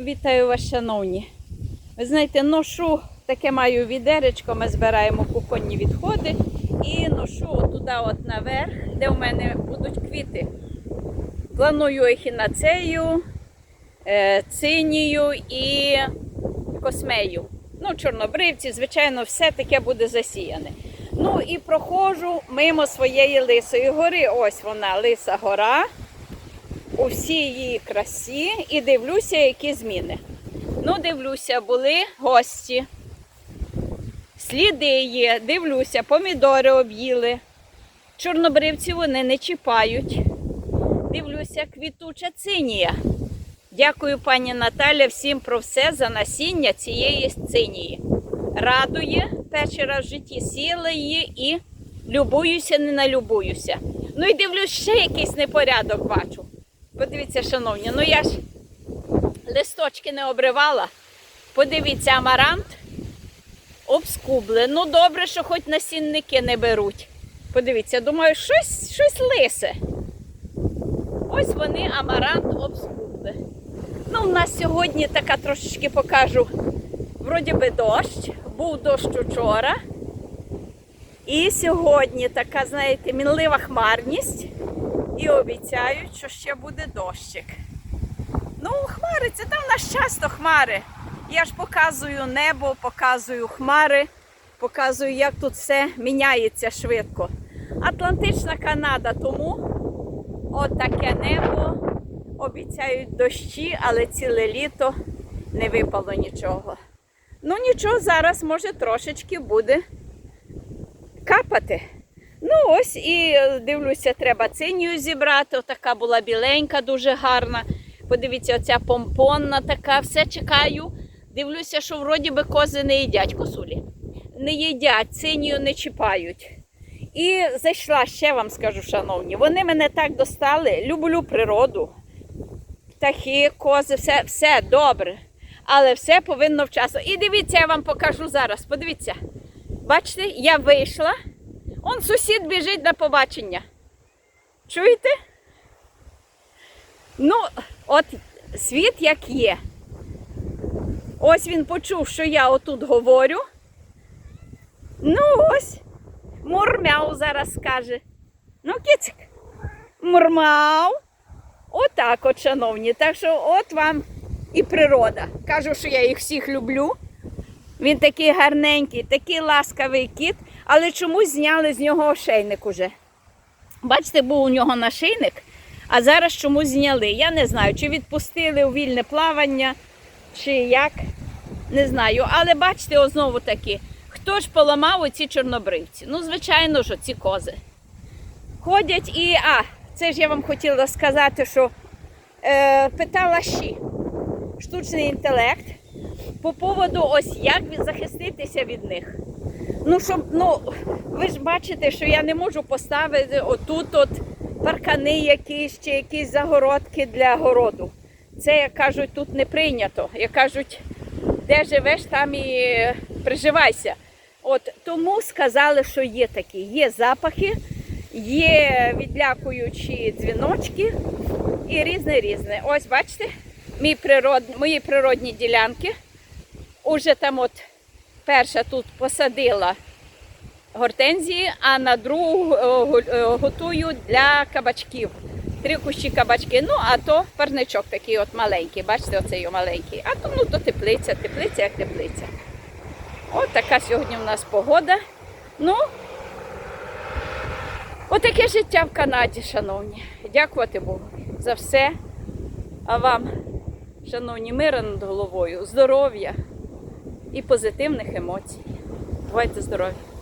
Вітаю вас, шановні. Ви знаєте, ношу таке маю відеречко, ми збираємо кухонні відходи і ношу туди от наверх, де в мене будуть квіти. Планую ехінацею, е, цинію і космею. Ну, чорнобривці, звичайно, все таке буде засіяне. Ну і проходжу мимо своєї лисої гори. Ось вона, лиса гора у всій її красі і дивлюся, які зміни. Ну, дивлюся, були гості. Сліди є, дивлюся, помідори об'їли. Чорнобривці вони не чіпають. Дивлюся, квітуча цинія. Дякую, пані Наталя, всім про все за насіння цієї цинії. Радує, перший раз в житті сіла її і любуюся, не налюбуюся. Ну і дивлюсь, ще якийсь непорядок бачу. Подивіться, шановні, ну я ж листочки не обривала. Подивіться, амарант обскубле. Ну добре, що хоч насінники не беруть. Подивіться, думаю, щось, щось лисе. Ось вони амарант обскубли. Ну, у нас сьогодні така трошечки покажу. Вроді би дощ, був дощ учора. І сьогодні така, знаєте, мінлива хмарність. І обіцяють, що ще буде дощик. Ну, хмари, це там в нас часто хмари. Я ж показую небо, показую хмари, показую, як тут все міняється швидко. Атлантична Канада, тому от таке небо. Обіцяють дощі, але ціле літо не випало нічого. Ну нічого, зараз може трошечки буде капати. Ну ось і е, дивлюся, треба цинію зібрати. Отака була біленька, дуже гарна. Подивіться, оця помпонна така, все чекаю. Дивлюся, що вроді би кози не їдять косулі. Не їдять, цинію не чіпають. І зайшла ще вам скажу, шановні, вони мене так достали. Люблю природу. Птахи, кози, все, все добре. Але все повинно вчасно. І дивіться, я вам покажу зараз. Подивіться. Бачите, я вийшла. Он сусід біжить на побачення. Чуєте? Ну, от світ як є. Ось він почув, що я отут говорю. Ну ось. Мурмяу зараз скаже. Ну, кицик. Мурмяу. Отак от, шановні. Так що от вам і природа. Кажу, що я їх всіх люблю. Він такий гарненький, такий ласкавий кіт, але чомусь зняли з нього ошейник уже. Бачите, був у нього нашийник, а зараз чомусь зняли. Я не знаю, чи відпустили у вільне плавання, чи як. Не знаю. Але бачите, знову таки, хто ж поламав оці чорнобривці? Ну, звичайно ж, ці кози. Ходять і. А, це ж я вам хотіла сказати, що е, питала щі, штучний інтелект по поводу ось як захиститися від них. Ну, щоб, ну, ви ж бачите, що я не можу поставити отут от паркани якісь чи якісь загородки для городу. Це, як кажуть, тут не прийнято. Як кажуть, де живеш, там і приживайся. От тому сказали, що є такі, є запахи, є відлякуючі дзвіночки і різне різне. Ось бачите, мій природ... мої природні ділянки. Уже там от перша тут посадила гортензії, а на другу е, е, готую для кабачків. Три кущі кабачки. Ну, а то парничок такий от маленький. Бачите, оцей маленький. А то ну то теплиця, теплиця як теплиця. От така сьогодні у нас погода. Ну, отаке життя в Канаді, шановні. Дякувати Богу за все. А вам, шановні, мира над головою, здоров'я і позитивних емоцій. Бувайте здорові!